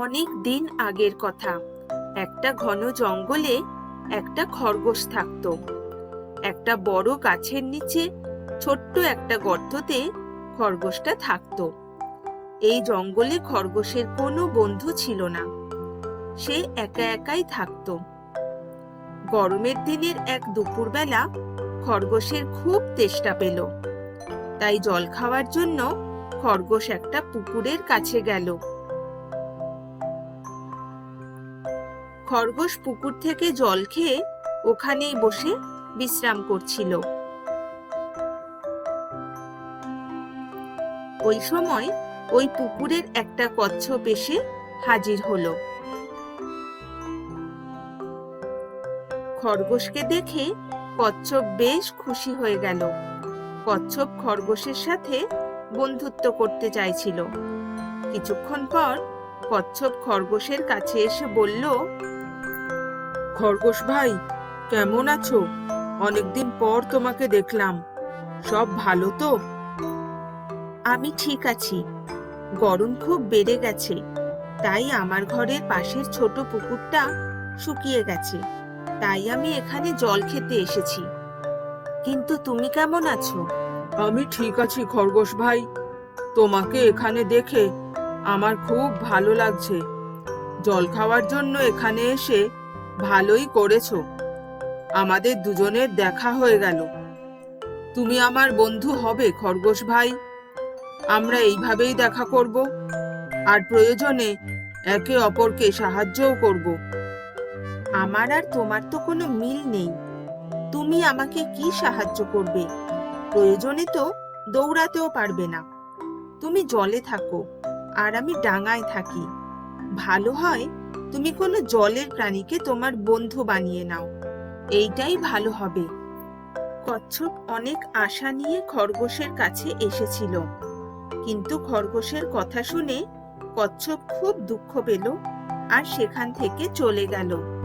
অনেক দিন আগের কথা। একটা ঘন জঙ্গলে একটা খরগোশ থাকতো। একটা বড় গাছের নিচে ছোট্ট একটা গর্ততে খরগোশটা থাকতো। এই জঙ্গলে খরগোশের কোনো বন্ধু ছিল না। সে একা একাই থাকতো। গরমের দিনের এক দুপুরবেলা খরগোশের খুব তেষ্টা পেল। তাই জল খাওয়ার জন্য খরগোশ একটা পুকুরের কাছে গেল। খরগোশ পুকুর থেকে জল খেয়ে ওখানেই বসে বিশ্রাম করছিল। ওই সময় ওই পুকুরের একটা কচ্ছপ এসে হাজির হলো। খরগোশকে দেখে কচ্ছপ বেশ খুশি হয়ে গেল। কচ্ছপ খরগোশের সাথে বন্ধুত্ব করতে চাইছিল। কিছুক্ষণ পর কচ্ছপ খরগোশের কাছে এসে বলল, খরগোশ ভাই, কেমন আছো? অনেকদিন পর তোমাকে দেখলাম। সব ভালো তো? আমি ঠিক আছি। গরম খুব বেড়ে গেছে। তাই আমার ঘরের পাশের ছোট পুকুরটা শুকিয়ে গেছে। তাই আমি এখানে জল খেতে এসেছি। কিন্তু তুমি কেমন আছো? আমি ঠিক আছি, খরগোশ ভাই। তোমাকে এখানে দেখে আমার খুব ভালো লাগছে। জল খাওয়ার জন্য এখানে এসে ভালোই করেছ। আমাদের দুজনের দেখা হয়ে গেল। তুমি আমার বন্ধু হবে, খরগোশ ভাই। আমরা এইভাবেই দেখা করব। আর প্রয়োজনে একে অপরকে সাহায্যও করব। আমার আর তোমার তো কোনো মিল নেই। তুমি আমাকে কি সাহায্য করবে? প্রয়োজনে তো দৌড়াতেও পারবে না। তুমি জলে থাকো, আর আমি ডাঙায় থাকি। ভালো হয় তুমি কোনো জলের প্রাণীকে তোমার বন্ধু বানিয়ে নাও। এইটাই ভালো হবে। কচ্ছপ অনেক আশা নিয়ে খরগোশের কাছে এসেছিল। কিন্তু খরগোশের কথা শুনে কচ্ছপ খুব দুঃখ পেল আর সেখান থেকে চলে গেল।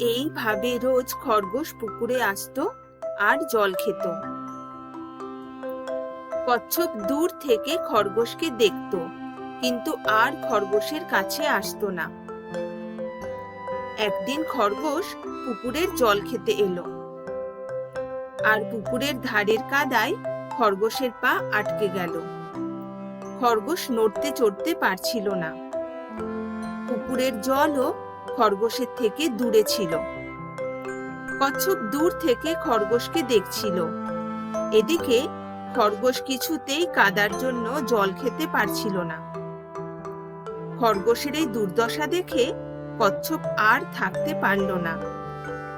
এইভাবে রোজ খরগোশ পুকুরে আসতো আর জল খেত। কচ্ছপ দূর থেকে খরগোশকে দেখত, কিন্তু আর খরগোশের কাছে আসতো না। একদিন খরগোশ পুকুরের জল খেতে এলো। আর পুকুরের ধারের কাদায় খরগোশের পা আটকে গেল। খরগোশ নড়তে চড়তে পারছিল না। পুকুরের জলও খরগোশের থেকে দূরে ছিল। কচ্ছপ দূর থেকে খরগোশকে দেখছিল। এদিকে খরগোশ কিছুতেই কাদার জন্য জল খেতে পারছিল না। খরগোশের এই দুর্দশা দেখে কচ্ছপ আর থাকতে পারল না।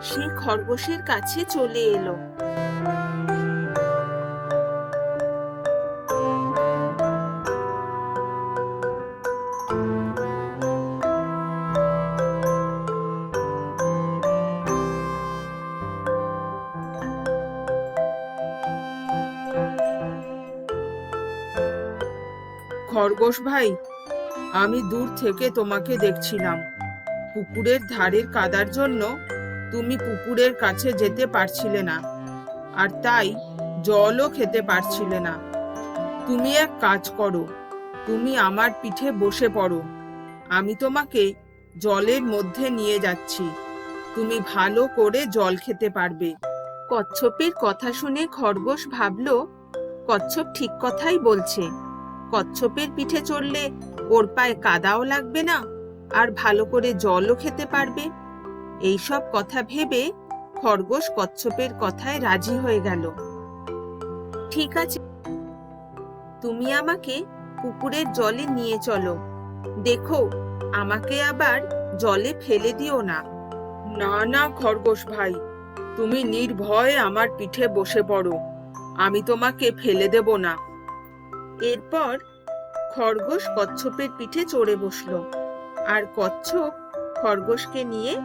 সে খরগোশের কাছে চলে এলো। খরগোশ ভাই, আমি দূর থেকে তোমাকে দেখছিলাম। পুকুরের ধারের কাদার জন্য তুমি পুকুরের কাছে যেতে পারছিলে না, আর তাই জলও খেতে পারছিলে না। তুমি এক কাজ করো, তুমি আমার পিঠে বসে পড়ো, আমি তোমাকে জলের মধ্যে নিয়ে যাচ্ছি, তুমি ভালো করে জল খেতে পারবে। কচ্ছপের কথা শুনে খরগোশ ভাবল, কচ্ছপ ঠিক কথাই বলছে। কচ্ছপের পিঠে চড়লে ওর পায়ে কাদাও লাগবে না আর ভালো করে জলও খেতে পারবে। এইসব কথা ভেবে খরগোশ কচ্ছপের কথায় রাজি হয়ে গেল। ঠিক আছে। তুমি আমাকে পুকুরের জলে নিয়ে চলো। দেখো, আমাকে আবার জলে ফেলে দিও না। না না, খরগোশ ভাই, তুমি নির্ভয়ে আমার পিঠে বসে পড়ো। আমি তোমাকে ফেলে দেব না। এরপর খরগোশ কচ্ছপের পিঠে চড়ে বসল। আর কচ্ছপ খরগোশকে নিয়ে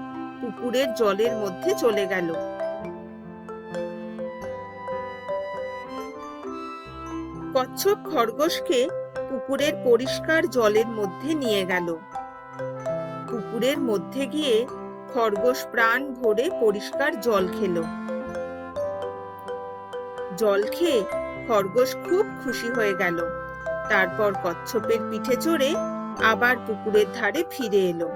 পুকুরের জলের মধ্যে চলে গেল। কচ্ছপ খরগোশকে পুকুরের পরিষ্কার জলের মধ্যে নিয়ে গেল। পুকুরের মধ্যে গিয়ে খরগোশ প্রাণ ভরে পরিষ্কার জল খেলো। জল খেয়ে খরগোশ খুব খুশি হয়ে গেল। তারপর কচ্ছপের পিঠে চড়ে আবার পুকুরের ধারে ফিরে এলো।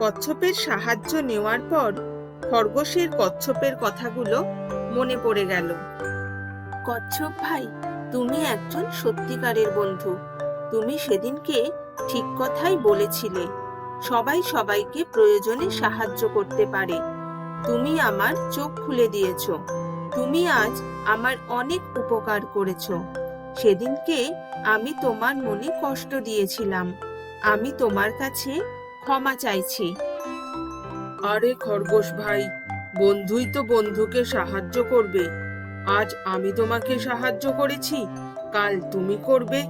কচ্ছপের সাহায্য নেওয়ার পর খরগোশের কচ্ছপের কথাগুলো মনে পড়ে গেল। কচ্ছপ ভাই, তুমি একজন সত্যিকারের বন্ধু। তুমি সেদিনকে ঠিক কথাই বলেছিলে, সবাই সবাইকে প্রয়োজনে সাহায্য করতে পারে। তুমি আমার চোখ খুলে দিয়েছ। তুমি আজ আমার অনেক উপকার করেছ। সেদিনকে আমি তোমার মনে কষ্ট দিয়েছিলাম। আমি তোমার কাছে ক্ষমা চাইছি। আরে খরগোশ ভাই বন্ধুই তো বন্ধুকে সাহায্য করবে। আজ আমি তোমাকে সাহায্য করেছি কাল তুমি করবে।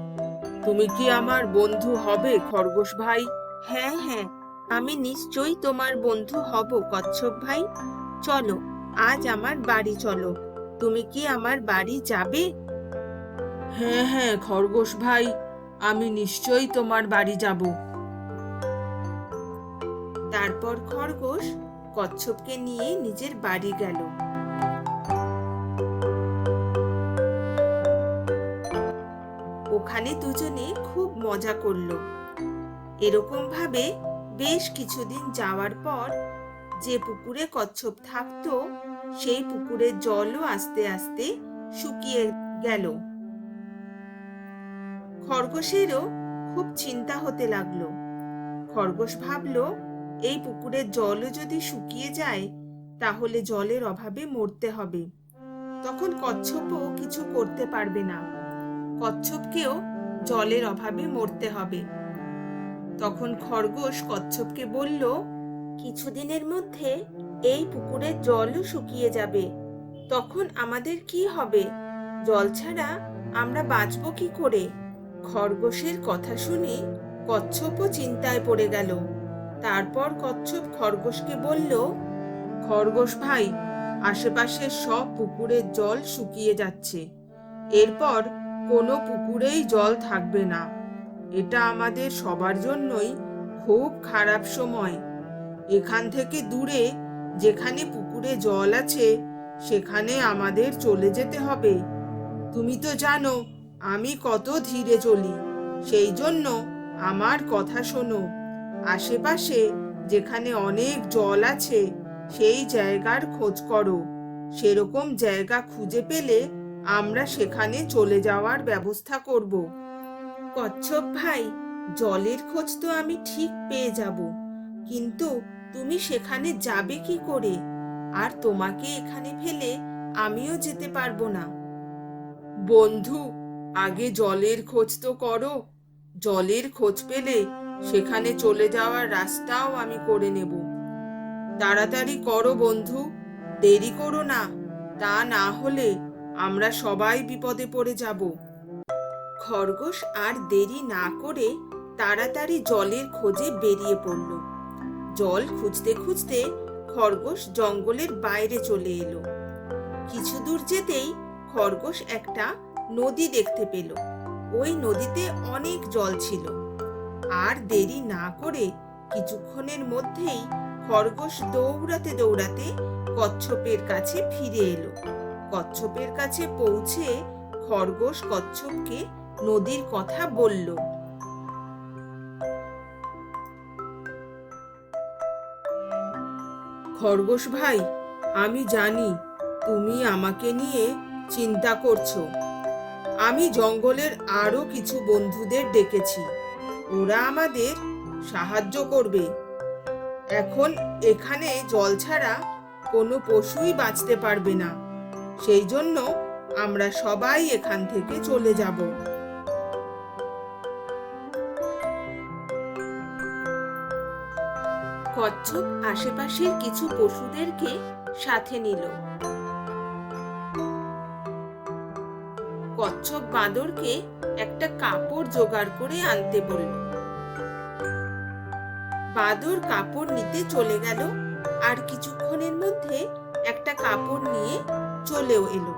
তুমি কি আমার বন্ধু হবে খরগোশ ভাই? হ্যাঁ হ্যাঁ আমি নিশ্চয়ই তোমার বন্ধু হব কচ্ছপ ভাই। চলো আজ আমার বাড়ি চলো। তুমি কি আমার বাড়ি যাবে? হ্যাঁ হ্যাঁ খরগোশ ভাই আমি নিশ্চয়ই তোমার বাড়ি যাব। তারপর খরগোশ কচ্ছপকে নিয়ে নিজের বাড়ি গেল। ওখানে দুজনে খুব মজা করল। এরকম ভাবে বেশ কিছুদিন যাওয়ার পর যে পুকুরে কচ্ছপ থাকতো, সেই পুকুরের জলও আস্তে আস্তে শুকিয়ে গেল। খরগোশেরও খুব চিন্তা হতে লাগল। খরগোশ ভাবলো, এই পুকুরের জলও যদি শুকিয়ে যায়, তাহলে জলের অভাবে মরতে হবে। তখন কচ্ছপও কিছু করতে পারবে না। কচ্ছপকেও জলের অভাবে মরতে হবে। তখন খরগোশ কচ্ছপকে বলল কিছুদিনের মধ্যে এই পুকুরের জলও শুকিয়ে যাবে। তখন আমাদের কি হবে? জল ছাড়া আমরা বাঁচবো কি করে? খরগোশের কথা শুনে কচ্ছপও চিন্তায় পড়ে গেল। তারপর কচ্ছপ খরগোশকে বলল, খরগোশ ভাই আশেপাশের সব পুকুরের জল শুকিয়ে যাচ্ছে। এরপর কোনো পুকুরেই জল থাকবে না। এটা আমাদের সবার জন্যই খুব খারাপ সময়। এখান থেকে দূরে, যেখানে পুকুরে জল আছে, সেখানে আমাদের চলে যেতে হবে। তুমি তো জানো, আমি কত ধীরে চলি, সেই জন্য আমার কথা শোনো। আশেপাশে যেখানে অনেক জল আছে, সেই জায়গার খোঁজ করো। সেরকম জায়গা খুঁজে পেলে আমরা সেখানে চলে যাওয়ার ব্যবস্থা করব। কচ্ছপ ভাই, জলের খোঁজ তো আমি ঠিক পেয়ে যাব। কিন্তু তুমি সেখানে যাবে কি করে? আর তোমাকে এখানে ফেলে আমিও যেতে পারব না। বন্ধু, আগে জলের খোঁজ তো করো। জলের খোঁজ পেলে সেখানে চলে যাওয়ার রাস্তাও আমি করে নেব। তাড়াতাড়ি করো বন্ধু, দেরি করো না। তা না হলে আমরা সবাই বিপদে পড়ে যাব। খরগোশ আর দেরি না করে তাড়াতাড়ি জলের খোঁজে বেরিয়ে পড়ল। জল খুঁজতে খুঁজতে খরগোশ জঙ্গলের বাইরে চলে এলো। কিছু দূর যেতেই খরগোশ একটা নদী দেখতে পেল। ওই নদীতে অনেক জল ছিল। আর দেরি না করে কিছুক্ষণের মধ্যেই খরগোশ দৌড়াতে দৌড়াতে কচ্ছপের কাছে ফিরে এলো। কচ্ছপের কাছে পৌঁছে খরগোশ কচ্ছপকে নদীর কথা বলল। খরগোশ ভাই, আমি জানি তুমি আমাকে নিয়ে চিন্তা করছ। আমি জঙ্গলের আরও কিছু বন্ধুদের ডেকেছি। ওরা আমাদের সাহায্য করবে। এখন এখানে জল ছাড়া কোনো পশুই বাঁচতে পারবে না। সেই জন্য আমরা সবাই এখান থেকে চলে যাব। কচ্ছপ আশেপাশের কিছু পশুদেরকে সাথে নিল। কচ্ছপ বাঁদরকে একটা কাপড় জোগাড় করে আনতে বলল। বাদর কাপড় নিতে চলে গেল আর কিছুক্ষণের মধ্যে একটা কাপড় নিয়ে চলেও এলো।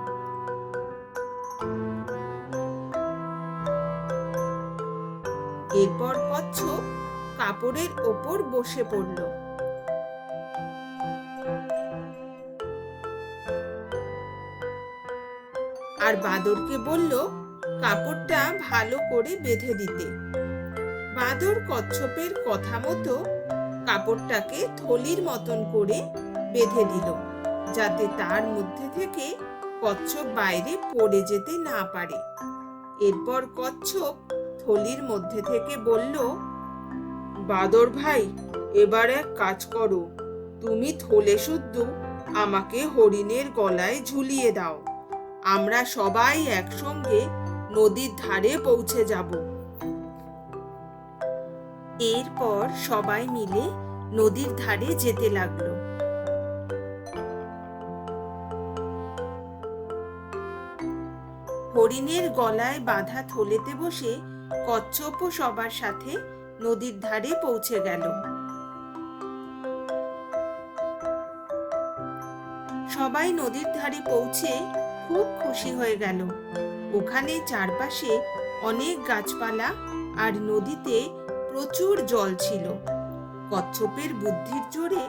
এরপর কচ্ছপ কাপড়ের ওপর বসে পড়ল। আর বাদরকে বলল, কাপড়টা ভালো করে বেঁধে দিতে। বাদর কচ্ছপের কথা মতো কাপড়টাকে থলির মতন করে বেঁধে দিল, যাতে তার মধ্যে থেকে কচ্ছপ বাইরে পড়ে যেতে না পারে। এরপর কচ্ছপ থলির মধ্যে থেকে বলল বাদর ভাই, এবার এক কাজ করো। তুমি থলে শুদ্ধ আমাকে হরিণের গলায় ঝুলিয়ে দাও। আমরা সবাই একসঙ্গে নদীর ধারে পৌঁছে যাব। এরপর সবাই মিলে নদীর ধারে যেতে লাগল। হরিণের গলায় বাঁধা থলেতে বসে কচ্ছপও সবার সাথে নদীর ধারে পৌঁছে গেল। সবাই নদীর ধারে পৌঁছে খুব খুশি হয়ে গেল। ওখানে চারপাশে অনেক গাছপালা আর নদীতে প্রচুর জল ছিল। কচ্ছপের বুদ্ধির জোরে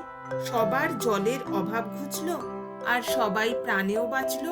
সবার জলের অভাব ঘুচল আর সবাই প্রাণেও বাঁচল।